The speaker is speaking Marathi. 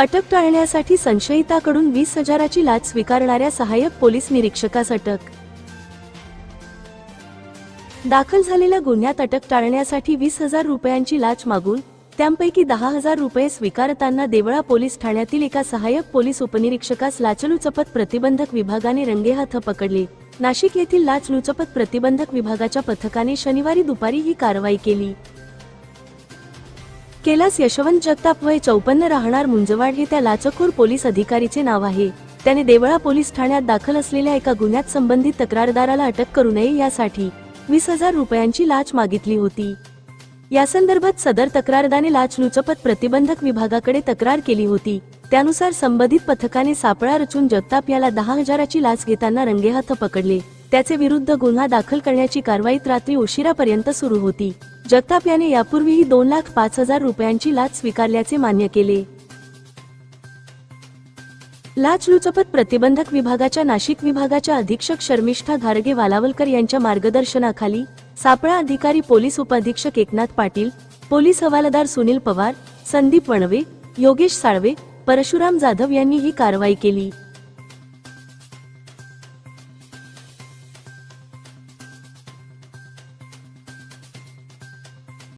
अटक टाळण्यासाठी संशयिताकडून वीस हजाराची लाच स्वीकारणाऱ्या सहाय्यक पोलीस निरीक्षकास अटक. दाखल झालेल्या गुन्ह्यात अटक टाळण्यासाठी वीस हजार रुपयांची लाच मागून त्यांपैकी दहा हजार रुपये स्वीकारताना देवळा पोलीस ठाण्यातील एका सहाय्यक पोलीस उपनिरीक्षकास लाचलुचपत प्रतिबंधक विभागाने रंगेहाथ पकडले. नाशिक येथील लाचलुचपत प्रतिबंधक विभागाच्या पथकाने शनिवारी दुपारी ही कारवाई केली. कैलास यशवंत जगताप वय चौपन्न राहणार मुंजवाड हे त्या लाचखोर पोलीस अधिकारीचे नाव आहे. त्याने देवळा पोलीस ठाण्यात दाखल असलेल्या एका गुन्ह्यात संबंधित तक्रारदाराला अटक करू नये यासाठी वीस हजार रुपयांची लाच मागितली होती. या संदर्भात सदर तक्रारदाने लाचलुचपत प्रतिबंधक विभागाकडे तक्रार केली होती. त्यानुसार संबंधित पथकाने सापळा रचून जगताप याला दहा हजाराची लाच घेताना रंगेहाथ पकडले. त्याचे विरुद्ध गुन्हा दाखल करण्याची कारवाईत रात्री उशिरापर्यंत सुरू होती. जगताप याने यापूर्वीही दोन लाख पाच हजार रुपयांची लाच स्वीकारल्याचे मान्य केले. लाचलुचपत प्रतिबंधक विभागाच्या नाशिक विभागाच्या अधीक्षक शर्मिष्ठा घारगे वालावलकर यांच्या मार्गदर्शनाखाली सापळा अधिकारी पोलीस उपअधीक्षक एकनाथ पाटील पोलीस हवालदार सुनील पवार संदीप वणवे योगेश साळवे परशुराम जाधव यांनी ही कारवाई केली.